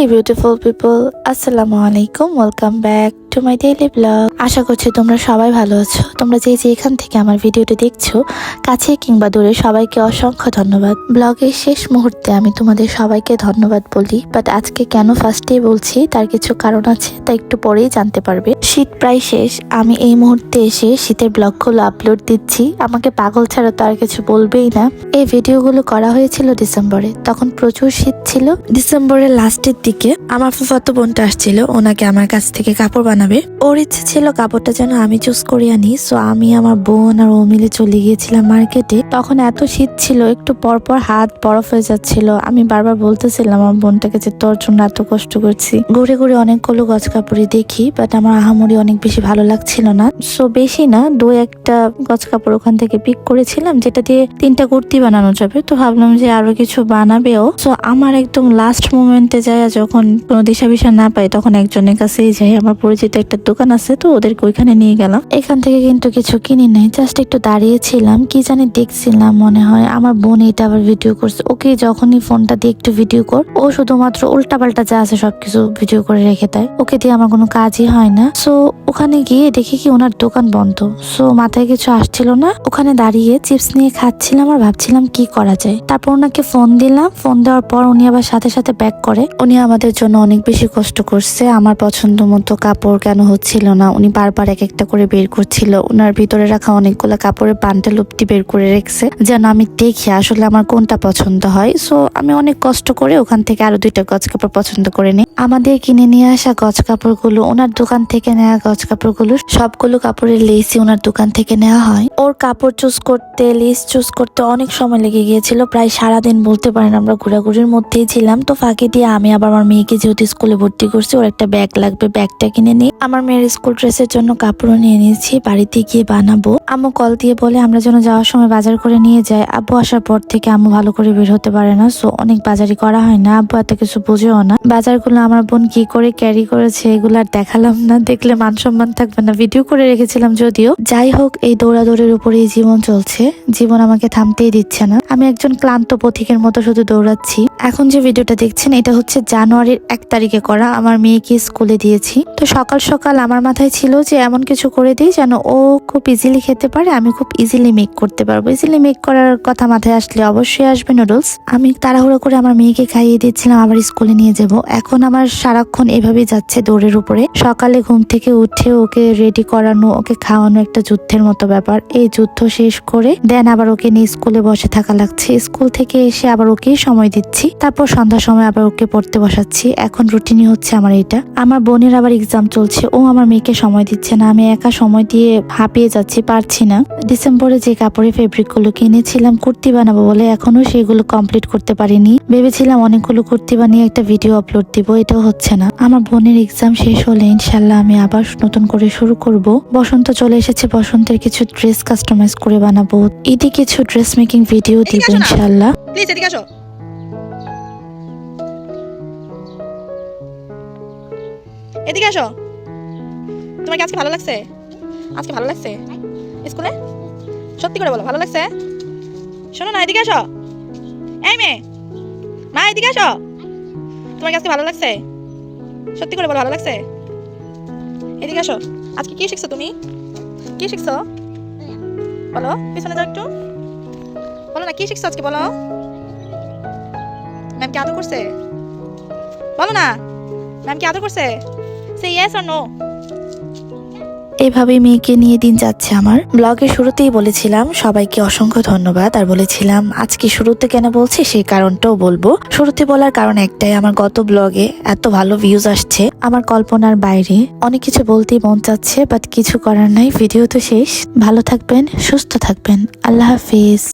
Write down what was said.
হেই beautiful people আসসালামু আলাইকুম welcome back To my daily vlog আশা করছি তোমরা সবাই ভালো আছো। তোমরা যে যে এখান থেকে আমার ভিডিওটি দেখছ, কাছে কিংবা দূরে সবাইকে অসংখ্য ধন্যবাদ। ব্লগের শেষ মুহূর্তে আমি তোমাদের সবাইকে ধন্যবাদ বলি বাট আজকে কেন ফার্স্টেই বলছি, তার কিছু কারণ আছে, তা একটু পরেই জানতে পারবে। শীত প্রায় শেষ, আমি এই মুহূর্তে এসে শীতের ব্লগগুলো আপলোড দিচ্ছি। আমাকে পাগল ছাড়া তো আর কিছু বলবেই না। এই ভিডিওগুলো করা হয়েছিল ডিসেম্বরে, তখন প্রচুর শীত ছিল। ডিসেম্বরের লাস্টের দিকে আমার ফুফাতো বোনটা আসছিল, ওনাকে আমার কাছ থেকে কাপড় বানাবে ওর ইচ্ছে ছিল কাপড়টা যেন আমি চুজ করে আনি। সো আমি আমার বোন আর ও মিলে চলে গিয়েছিলাম মার্কেটে তখন এত শীত ছিল, একটু পর পর হাত বরফ হয়ে যাচ্ছিল। আমি বারবার বলতেছিলাম আমার বোনটাকে যে, তোর জন্য এত কষ্ট করছি। ঘুরে ঘুরে অনেকগুলো গজ কাপড়ই দেখি বাট আমার আহামরি অনেক বেশি ভালো লাগছিল না। সো বেশি না, দু একটা গজ কাপড় ওখান থেকে পিক করেছিলাম, যেটা দিয়ে তিনটা কুর্তি বানানো যাবে। তো ভাবলাম যে, আরও কিছু বানাবেও। সো আমার একদম লাস্ট মোমেন্টে যায় যখন কোনো দিশা বিশা না পাই, তখন একজনের কাছেই যাই। আমার পরিচিত একটা দোকান আছে তো, ওদেরকে ওইখানে নিয়ে গেলাম। এখান থেকে কিন্তু কিছু কিনি নাই জাস্ট একটু দাঁড়িয়েছিলাম, কি জানি দেখছিলাম মনে হয়, আমার বোন এটা আবার ভিডিও করছে। ওকে যখনই ফোনটা দিয়ে একটু ভিডিও কর, ও শুধুমাত্র উল্টা পাল্টা যা আছে সবকিছু ভিডিও করে রেখে দেয়। ওকে দিয়ে আমার কোনো কাজই হয় না। সো ওখানে গিয়ে দেখি কি ওনার দোকান বন্ধ। সো মাথায় কিছু আসছিল না, ওখানে দাঁড়িয়ে চিপস নিয়ে খাচ্ছিলাম আর ভাবছিলাম কি করা যায়। তারপর ওনাকে ফোন দিলাম ফোন দেওয়ার পর উনি আবার সাথে সাথে ব্যাক করে। উনি আমাদের জন্য অনেক বেশি কষ্ট করছে, আমার পছন্দ মতো কাপড় কেন হচ্ছিল না, উনি বারবার এক একটা করে বের করছিল। ওনার ভিতরে রাখা অনেকগুলো কাপড়ের বান্ডেল উপটি বের করে রেখেছে। যেন আমি দেখি আসলে আমার কোনটা পছন্দ হয়। সো আমি অনেক কষ্ট করে ওখান থেকে আরও দুইটা গজ কাপড় পছন্দ করে নিই। আমাদের কিনে নিয়ে আসা গজ কাপড়গুলো ওনার দোকান থেকে নেওয়া গজ কাপড়গুলো, সবগুলো কাপড়ের লেসই ওনার দোকান থেকে নেওয়া হয়। ওর কাপড় চুজ করতে, লেস চুজ করতে অনেক সময় লেগে গিয়েছিল। প্রায় সারাদিন বলতে পারেন আমরা ঘোরাঘুরির মধ্যেই ছিলাম। তো ফাঁকি দিয়ে আমি আবার আমার মেয়েকে যেহেতু স্কুলে ভর্তি করছি, ওর একটা ব্যাগ লাগবে, ব্যাগটা কিনে নিই। আমার মেয়ের স্কুল ড্রেসের জন্য কাপড়ও নিয়ে নিয়েছি, বাড়িতে গিয়ে বানাবো। আম্মু কল দিয়ে বলে, আমরা যেন যাওয়ার সময় বাজার করে নিয়ে যাই। আব্বু আসার পর থেকে আম্মু ভালো করে বের হতে পারে না সো অনেক বাজারই করা হয় না। আব্বু এত কিছু বুঝেও না। বাজারগুলো আমার বোন কি করে ক্যারি করেছে এগুলো আর দেখালাম না। দেখলে মান সম্মান থাকবে না। ভিডিও করে রেখেছিলাম যদিও। যাই হোক, এই দৌড়াদৌড়ির উপরেই জীবন চলছে। জীবন আমাকে থামতেই দিচ্ছে না। আমি একজন ক্লান্ত পথিকের মতো শুধু দৌড়াচ্ছি। এখন যে ভিডিওটা দেখছেন, এটা হচ্ছে জানুয়ারির এক তারিখে করা। আমার মেয়েকে স্কুলে দিয়েছি। তো সকাল সকাল আমার মাথায় ছিল যে এমন কিছু করে দিই যেন ও খুব ইজিলি খেতে পারে, আমি খুব ইজিলি মেক করতে পারব। ইজিলি মেক করার কথা মাথায় আসলে অবশ্যই আসবে নুডলস আমি তাড়াহুড়ো করে আমার মেয়েকে খাইয়ে দিচ্ছিলাম, আবার স্কুলে নিয়ে যাব। এখন আমার সারাক্ষণ এভাবেই যাচ্ছে দৌড়ের উপরে। সকালে ঘুম থেকে উঠে ওকে রেডি করানো, ওকে খাওয়ানো একটা যুদ্ধের মতো ব্যাপার। এই যুদ্ধ শেষ করে দেন আবার ওকে নিয়ে স্কুলে বসে থাকা লাগছে। স্কুল থেকে এসে আবার ওকেই সময় দিচ্ছি। তারপর সন্ধ্যার সময় আবার ওকে পড়তে বসাচ্ছি। এখন রুটিনই হচ্ছে আমার এটা। আমার বোনের আবার এক্সাম চলছে ও আমার মেয়েকে সময় দিচ্ছে না আমি একা সময় দিয়ে হাঁপিয়ে যাচ্ছি পারছি না। ডিসেম্বরে যে কাপড়ের ফেব্রিকগুলো কিনেছিলাম কুর্তি বানাবো বলে এখনও সেগুলো কমপ্লিট করতে পারিনি। ভেবেছিলাম অনেকগুলো কুর্তি বানিয়ে একটা ভিডিও আপলোড দিব এটাও হচ্ছে না। আমার বোনের এক্সাম শেষ হলে ইনশাল্লাহ আমি আবার নতুন করে শুরু করব। বসন্ত চলে এসেছে বসন্তের কিছু ড্রেস কাস্টমাইজ করে বানাবো। ঈদে কিছু ড্রেস মেকিং ভিডিও দিব। ইনশাল্লাহ। প্লিজ এদিকে আসো। এদিকে আসো। তোমার কি আজকে ভালো লাগছে? আজকে ভালো লাগছে? স্কুলে? সত্যি করে বলো, ভালো লাগছে? শোনো না, এদিকে আসো। এই মেয়ে, মা, এদিকে আসো। তোমার কি আজকে ভালো লাগছে? সত্যি করে বলো, ভালো লাগছে? এদিকে আসো। আজকে কি শিখছো তুমি? কি শিখছো? বলো, পিছনে যাও একটু। বলো না, কি শিখছো আজকে, বলো। ম্যাম কি আদর করছে? বলো না ম্যাম কি আদর করছে? সে ইয়েস অর নো এভাবে মেয়েকে নিয়ে দিন যাচ্ছে আমার। ব্লগের শুরুতেই বলেছিলাম, সবাইকে অসংখ্য ধন্যবাদ। আর বলেছিলাম, আজকে শুরুতে কেন বলছি? সেই কারণটাও বলব। শুরুতে বলার কারণ একটাই, আমার গত ব্লগে এত ভালো ভিউজ আসছে। আমার কল্পনার বাইরে অনেক কিছু বলতেই মন চাচ্ছে বাট কিছু করার নাই। ভিডিও তো শেষ। ভালো থাকবেন, সুস্থ থাকবেন। আল্লাহ হাফিজ।